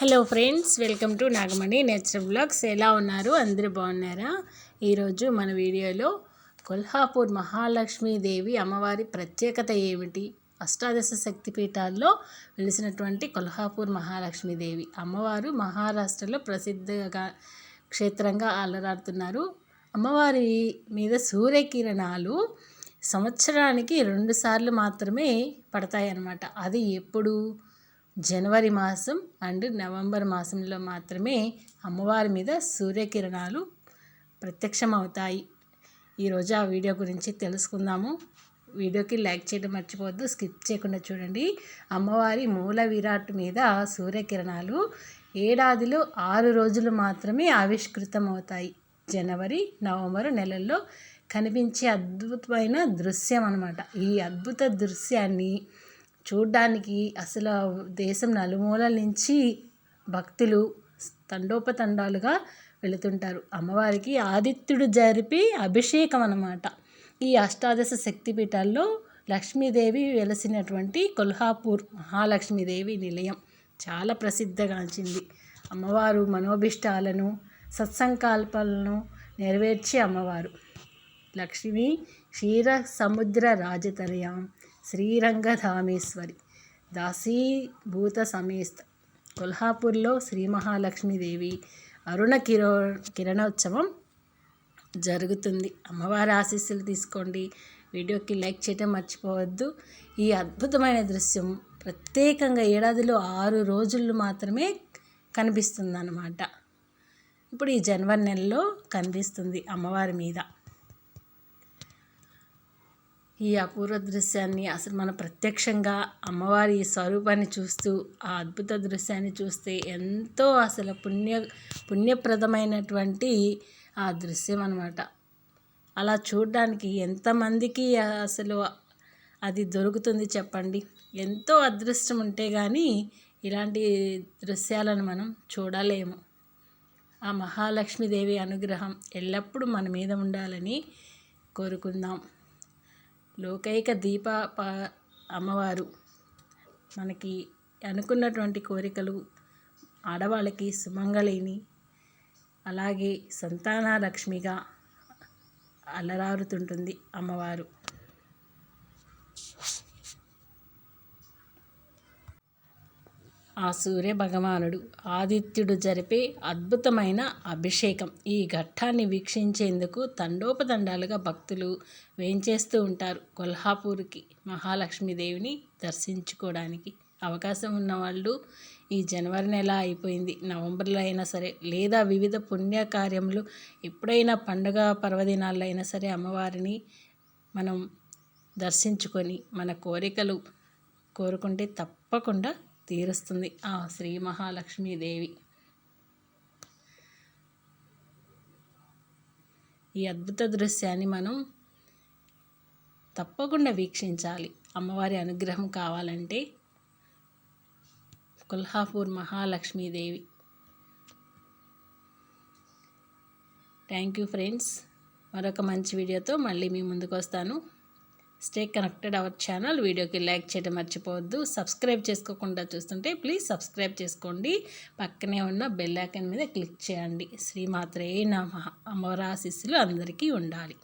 Hello friends welcome to Nagamani nature blogs. ఎలా ఉన్నారు? అందరూ బాగున్నారా? ఈరోజు మన వీడియోలో కొల్హాపూర్ మహాలక్ష్మీదేవి అమ్మవారి ప్రత్యేకత ఏమిటి? అష్టాదశ శక్తిపీఠాల్లో వెలిసినటువంటి కొల్హాపూర్ మహాలక్ష్మీదేవి అమ్మవారు మహారాష్ట్రలో ప్రసిద్ధగా క్షేత్రంగా అలరాడుతున్నారు అమ్మవారి మీద సూర్యకిరణాలు సంవత్సరానికి రెండుసార్లు మాత్రమే పడతాయి అన్నమాట అది ఎప్పుడు? జనవరి మాసం అండ్ నవంబర్ మాసంలో మాత్రమే అమ్మవారి మీద సూర్యకిరణాలు ప్రత్యక్షమవుతాయి. ఈరోజు ఆ వీడియో గురించి తెలుసుకుందాము. వీడియోకి లైక్ చేయడం మర్చిపోవద్దు స్కిప్ చేయకుండా చూడండి. అమ్మవారి మూల విరాట్ మీద సూర్యకిరణాలు ఏడాదిలో ఆరు రోజులు మాత్రమే ఆవిష్కృతం అవుతాయి జనవరి నవంబర్ నెలల్లో కనిపించే అద్భుతమైన దృశ్యం అనమాట ఈ అద్భుత దృశ్యాన్ని చూడ్డానికి అసలు దేశం నలుమూలల నుంచి భక్తులు తండోపతండాలుగా వెళుతుంటారు. అమ్మవారికి ఆదిత్యుడు జరిపి అభిషేకం అన్నమాట. ఈ అష్టాదశ శక్తిపీఠాల్లో లక్ష్మీదేవి వెలసినటువంటి కొల్హాపూర్ మహాలక్ష్మీదేవి నిలయం చాలా ప్రసిద్ధగాంచింది. అమ్మవారు మనోభిష్టాలను సత్సంకల్పాలను నెరవేర్చే అమ్మవారు. లక్ష్మీ క్షీర సముద్ర రాజతరయాం శ్రీరంగధామేశ్వరి దాసీభూత సమేస్త కొల్హాపూర్లో శ్రీ మహాలక్ష్మీదేవి అరుణ కిరో కిరణోత్సవం జరుగుతుంది. అమ్మవారి ఆశీస్సులు తీసుకోండి. వీడియోకి లైక్ చేయటం మర్చిపోవద్దు. ఈ అద్భుతమైన దృశ్యం ప్రత్యేకంగా ఏడాదిలో ఆరు రోజులు మాత్రమే కనిపిస్తుంది అన్నమాట ఇప్పుడు ఈ జనవరి నెలలో కనిపిస్తుంది అమ్మవారి మీద. ఈ అపూర్వ దృశ్యాన్ని అసలు మనం ప్రత్యక్షంగా అమ్మవారి స్వరూపాన్ని చూస్తూ ఆ అద్భుత దృశ్యాన్ని చూస్తే ఎంతో అసలు పుణ్య పుణ్యప్రదమైనటువంటి ఆ దృశ్యం అనమాట అలా చూడడానికి ఎంతమందికి అసలు అది దొరుకుతుంది చెప్పండి? ఎంతో అదృష్టం ఉంటే కానీ ఇలాంటి దృశ్యాలను మనం చూడలేము. ఆ మహాలక్ష్మీదేవి అనుగ్రహం ఎల్లప్పుడూ మన మీద ఉండాలని కోరుకుందాం. లోకైక దీప అమ్మవారు. మనకి అనుకున్నటువంటి కోరికలు ఆడవాళ్ళకి సుమంగళిని అలాగే సంతాన లక్ష్మిగా అలరారుతుంటుంది అమ్మవారు. ఆ సూర్య భగవానుడు ఆదిత్యుడు జరిపే అద్భుతమైన అభిషేకం. ఈ ఘట్టాన్ని వీక్షించేందుకు తండోపతండాలుగా భక్తులు వేంచేస్తూ ఉంటారు కొల్హాపూర్కి మహాలక్ష్మీదేవిని దర్శించుకోవడానికి. అవకాశం ఉన్నవాళ్ళు ఈ జనవరి నెల అయిపోయింది. నవంబర్లో అయినా సరే లేదా వివిధ పుణ్యకార్యములు ఎప్పుడైనా పండుగ పర్వదినాల్లో అయినా సరే అమ్మవారిని మనం దర్శించుకొని మన కోరికలు కోరుకుంటే తప్పకుండా తీరుస్తుంది. ఆ శ్రీ మహాలక్ష్మీదేవి ఈ అద్భుత దృశ్యాన్ని మనం తప్పకుండా వీక్షించాలి. అమ్మవారి అనుగ్రహం కావాలంటే Kolhapur Mahalakshmidevi thank you friends. మరొక మంచి వీడియోతో మళ్ళీ మీ ముందుకు వస్తాను. స్టే కనెక్టెడ్ అవర్ ఛానల్ వీడియోకి లైక్ చేయడం మర్చిపోవద్దు. సబ్స్క్రైబ్ చేసుకోకుండా చూస్తుంటే ప్లీజ్ సబ్స్క్రైబ్ చేసుకోండి. పక్కనే ఉన్న బెల్ ఐకన్ మీద క్లిక్ చేయండి. శ్రీమాత్రే నమ. అమరాశిస్సులు అందరికీ ఉండాలి.